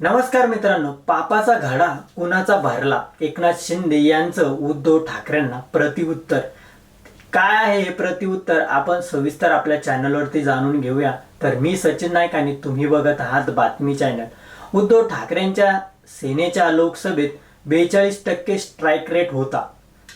नमस्कार मित्रांनो पापाचा घडा कुणाचा भरला? एकनाथ शिंदे यांचं उद्धव ठाकरेंना प्रतिउत्तर. काय आहे हे प्रतिउत्तर? आपण सविस्तर आपल्या चॅनलवरती जाणून घेऊया. तर मी सचिन नाईक आणि तुम्ही बघत आहात बातमी चॅनल. उद्धव ठाकरेंच्या सेनेच्या लोकसभेत बेचाळीस टक्के स्ट्राईक रेट होता.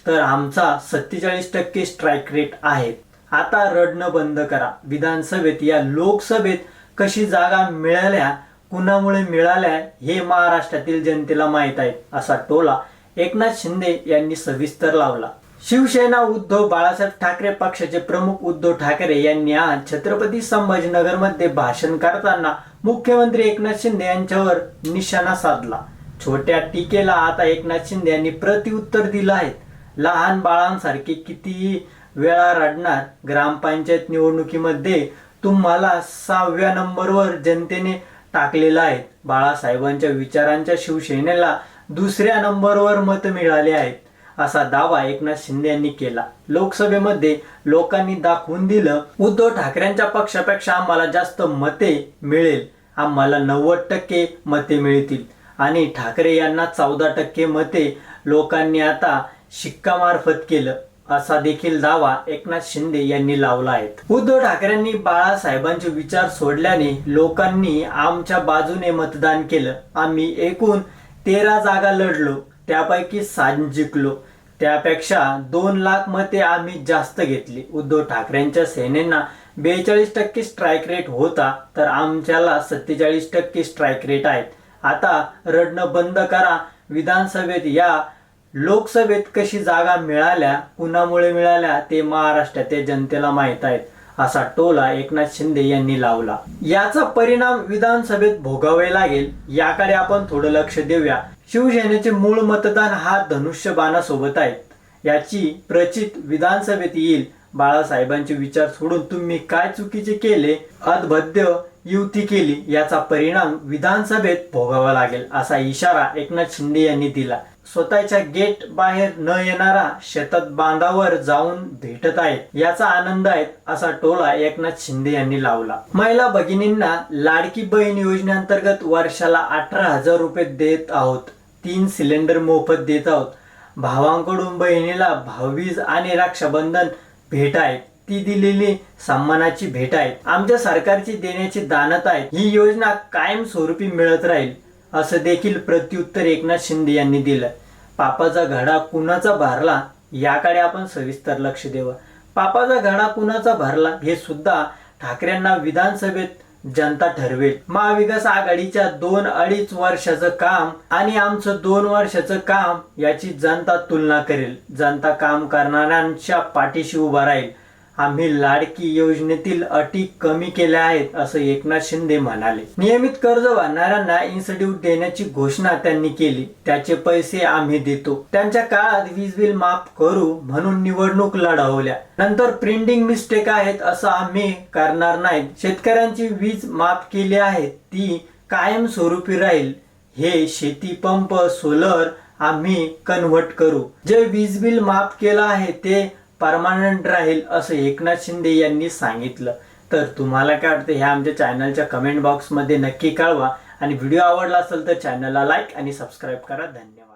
तर आमचा सत्तेचाळीस टक्के स्ट्राईक रेट आहे. आता रडणं बंद करा. विधानसभेत या लोकसभेत कशी जागा मिळाल्या कुणामुळे मिळाल्या हे महाराष्ट्रातील जनतेला माहीत आहे असा टोला एकनाथ शिंदे यांनी सविस्तर लावला. शिवसेना उद्धव बाळासाहेब ठाकरे पक्षाचे प्रमुख उद्धव ठाकरे यांनी आज छत्रपती संभाजीनगरमध्ये भाषण करताना मुख्यमंत्री एकनाथ शिंदे यांच्यावर निशाणा साधला. छोट्या टीकेला आता एकनाथ शिंदे यांनी प्रतिउत्तर दिलं आहे. लहान बाळांसारखे कितीही वेळा रडणार ग्रामपंचायत निवडणुकीमध्ये तुम्हाला सहाव्या नंबरवर जनतेने टाकलेला आहे. बाळासाहेबांच्या विचारांच्या शिवसेनेला दुसऱ्या नंबरवर मत मिळाले आहेत असा दावा एकनाथ शिंदे यांनी केला. लोकसभेमध्ये लोकांनी दाखवून दिलं उद्धव ठाकरेंच्या पक्षापेक्षा आम्हाला जास्त मते मिळेल. आम्हाला नव्वद टक्के मते मिळतील. आणि ठाकरे यांना चौदा टक्के मते लोकांनी आता शिक्कामार्फत केलं. असा देखील दावा एकनाथ शिंदे यांनी लावला आहे. उद्धव ठाकरेंनी बाळासाहेबांचे विचार सोडल्याने लोकांनी आमच्या बाजूने मतदान केलं. आम्ही एकूण तेरा जागा लढलो. त्यापैकी सात जिंकलो. त्यापेक्षा दोन लाख मते आम्ही जास्त घेतली. उद्धव ठाकरेंच्या सेनेना बेचाळीस टक्के स्ट्राईक रेट होता तर आमच्याला सत्तेचाळीस टक्के स्ट्राईक रेट आहेत. आता रडणं बंद करा. विधानसभेत या लोकसभेत कशी जागा मिळाल्या कुणामुळे मिळाल्या ते महाराष्ट्रातील जनतेला माहीत आहेत असा टोला एकनाथ शिंदे यांनी लावला. याचा परिणाम विधानसभेत भोगावे लागेल याकडे आपण थोडं लक्ष देऊया. शिवसेनेचे मूळ मतदान हा धनुष्यबाणासोबत आहेत याची प्रचित विधानसभेत येईल. बाळासाहेबांचे विचार सोडून तुम्ही काय चुकीचे केले अदभद्य युती केली याचा परिणाम विधानसभेत भोगावा लागेल असा इशारा एकनाथ शिंदे यांनी दिला. स्वतःच्या गेट बाहेर न येणारा शेतात बांधावर जाऊन भेटत आहेत. याचा आनंद आहे असा टोला एकनाथ शिंदे यांनी लावला. महिला भगिनींना लाडकी बहीण योजनेअंतर्गत वर्षाला अठरा हजार रुपये देत आहोत. तीन सिलेंडर मोफत देत आहोत. भावांकडून बहिणीला भाववीज आणि रक्षाबंधन भेट आहे ती दिलेली सन्मानाची भेट आहे आमच्या सरकारची देण्याची दानत आहे ही योजना कायमस्वरूपी मिळत राहील. असं देखील प्रत्युत्तर एकनाथ शिंदे यांनी दिलं. पापाचा घडा कुणाचा भरला याकडे आपण सविस्तर लक्ष देवा. पापाचा घडा कुणाचा भरला हे सुद्धा ठाकरेंना विधानसभेत जनता ठरवेल. महाविकास आघाडीच्या दोन अडीच वर्षाचं काम आणि आमचं दोन वर्षाचं काम याची जनता तुलना करेल. जनता काम करणाऱ्यांच्या पाठीशी उभा राहील. आम्ही लाडकी योजनेतील अटी कमी केल्या आहेत असं एकनाथ शिंदे म्हणाले. नियमित कर्ज भरणाऱ्यांना इन्स्टिट्यूट देण्याची घोषणा त्यांनी केली. त्याचे पैसे आम्ही देतो. त्यांच्या काळात वीज बिल माफ करू म्हणून निवडणूक लढवल्या. नंतर प्रिंटिंग मिस्टेक आहेत असं आम्ही करणार नाहीत. शेतकऱ्यांची वीज माफ केली आहे ती कायमस्वरूपी राहील. हे शेती पंप सोलर आम्ही कन्व्हर्ट करू. जे वीज बिल माफ केलं आहे ते परमानंट राहील असं एकनाथ शिंदे यांनी सांगितलं. तर तुम्हाला काय वाटतं ह्या आमच्या चॅनलच्या कमेंट बॉक्समध्ये नक्की कळवा. आणि व्हिडिओ आवडला असेल तर चॅनलला लाईक आणि सबस्क्राईब करा. धन्यवाद.